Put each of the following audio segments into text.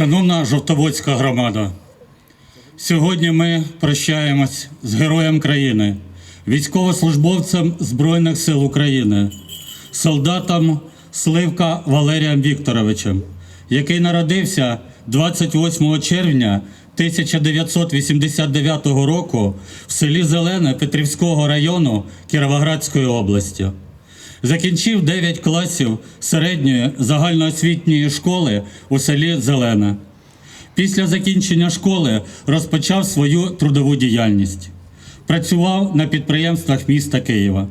Шановна Жовтоводська громада, сьогодні ми прощаємось з героєм країни, військовослужбовцем Збройних сил України, солдатом Сливка Валерієм Вікторовичем, який народився 28 червня 1989 року в селі Зелене Петрівського району Кіровоградської області. Закінчив 9 класів середньої загальноосвітньої школи у селі Зелене. Після закінчення школи розпочав свою трудову діяльність. Працював на підприємствах міста Києва.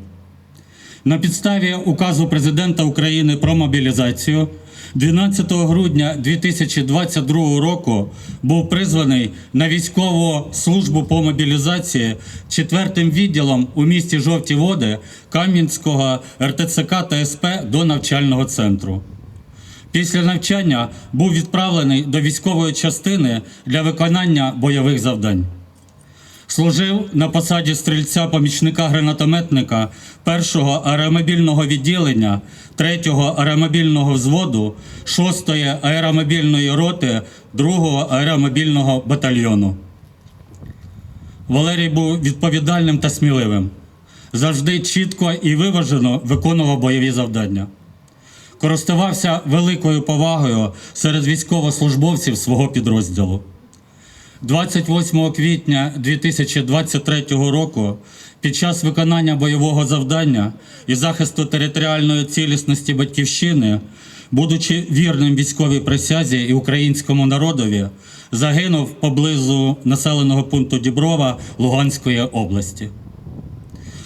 На підставі указу президента України про мобілізацію 12 грудня 2022 року був призваний на військову службу по мобілізації четвертим відділом у місті Жовті Води Кам'янського РТЦК та СП до навчального центру. Після навчання був відправлений до військової частини для виконання бойових завдань. Служив на посаді стрільця помічника гранатометника 1-го аеромобільного відділення 3-го аеромобільного взводу 6-ї аеромобільної роти 2-го аеромобільного батальйону. Валерій був відповідальним та сміливим. Завжди чітко і виважено виконував бойові завдання. Користувався великою повагою серед військовослужбовців свого підрозділу. 28 квітня 2023 року під час виконання бойового завдання і захисту територіальної цілісності батьківщини, будучи вірним військовій присязі і українському народові, загинув поблизу населеного пункту Діброва Луганської області.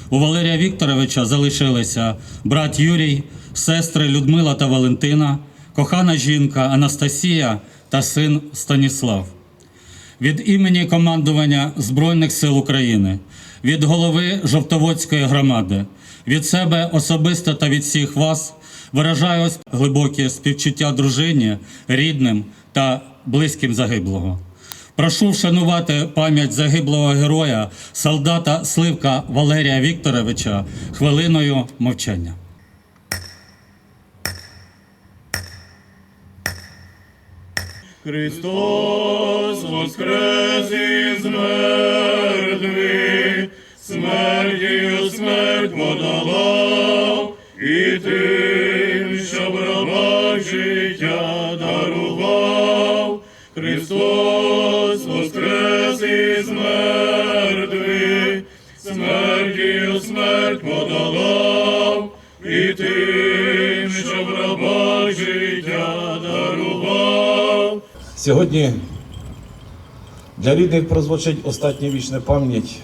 У Валерія Вікторовича залишилися брат Юрій, сестри Людмила та Валентина, кохана жінка Анастасія та син Станіслав. Від імені командування Збройних сил України, від голови Жовтоводської громади, від себе особисто та від всіх вас виражаю глибоке співчуття дружині, рідним та близьким загиблого. Прошу вшанувати пам'ять загиблого героя, солдата Сливка Валерія Вікторовича хвилиною мовчання. Христос воскрес із мертвих, смертю смерть подолав, і тим, що в життя дарував. Христос воскрес із мертвих, смертю смерть подолав, і тим, Сьогодні для рідних прозвучить остання вічна пам'ять,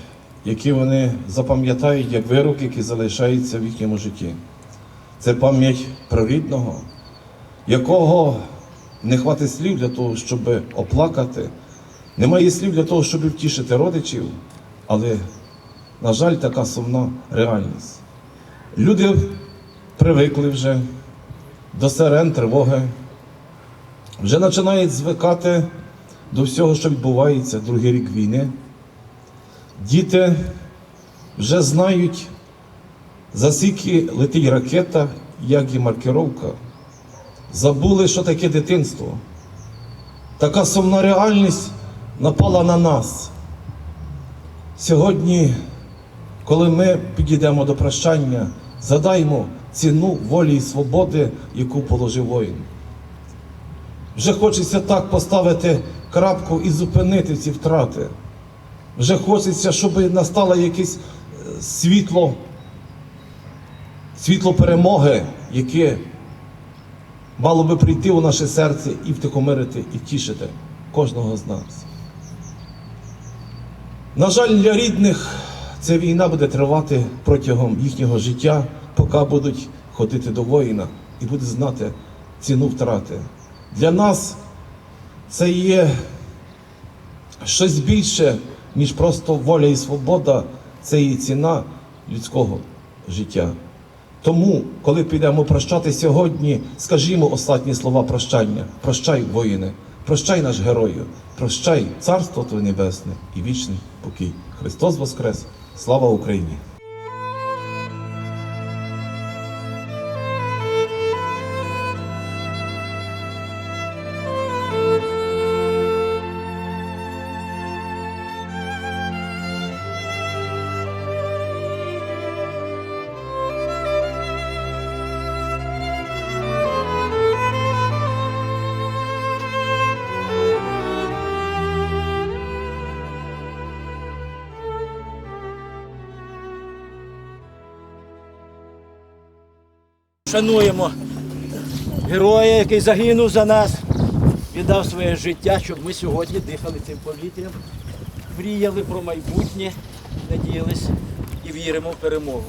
які вони запам'ятають як вирок, який залишається в їхньому житті. Це пам'ять про рідного, якого не хватить слів для того, щоб оплакати, немає слів для того, щоб втішити родичів, але, на жаль, така сумна реальність. Люди привикли вже до сирен, тривоги, вже починають звикати до всього, що відбувається другий рік війни. Діти вже знають, за скільки летить ракета, як і маркировка. Забули, що таке дитинство. Така сумна реальність напала на нас. Сьогодні, коли ми підійдемо до прощання, задаймо ціну волі і свободи, яку положив воїн. Вже хочеться так поставити крапку і зупинити ці втрати. Вже хочеться, щоб настало якесь е, світло, світло перемоги, яке мало би прийти у наше серце і втихомирити, і втішити кожного з нас. На жаль, для рідних ця війна буде тривати протягом їхнього життя, поки будуть ходити до воїна і будуть знати ціну втрати. Для нас це є щось більше, ніж просто воля і свобода, це є ціна людського життя. Тому, коли підемо прощати сьогодні, скажімо останні слова прощання. Прощай, воїни, прощай наш герою, прощай царство Твоє Небесне і вічний покій. Христос Воскрес! Слава Україні! Шануємо героя, який загинув за нас, віддав своє життя, щоб ми сьогодні дихали цим повітрям, мріяли про майбутнє, надіялись і віримо в перемогу.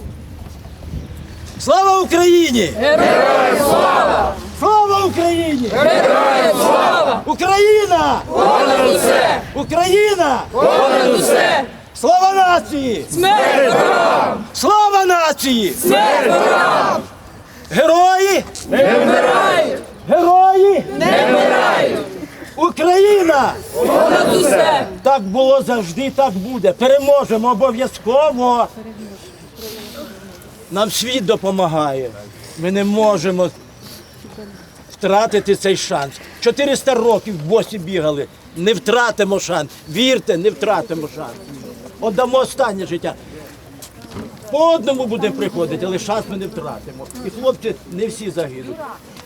Слава Україні! Героям слава! Слава Україні! Героям слава! Україна! Понад усе! Україна! Понад усе! Слава нації! Смерть ворогам! Слава нації! Смерть ворогам! Герої! Не вмирають! Герої! Не вмирають! Усе! Так було завжди, так буде. Переможемо обов'язково. Нам світ допомагає. Ми не можемо втратити цей шанс. 400 років в босі бігали. Не втратимо шанс. Вірте, не втратимо шанс. Отдамо останнє життя. По одному будемо приходити, але шанс ми не втратимо. І хлопці не всі загинуть.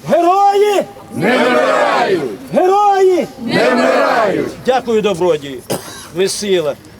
Герої! Не вмирають! Герої! Не вмирають! Дякую, добродії. Ви сила.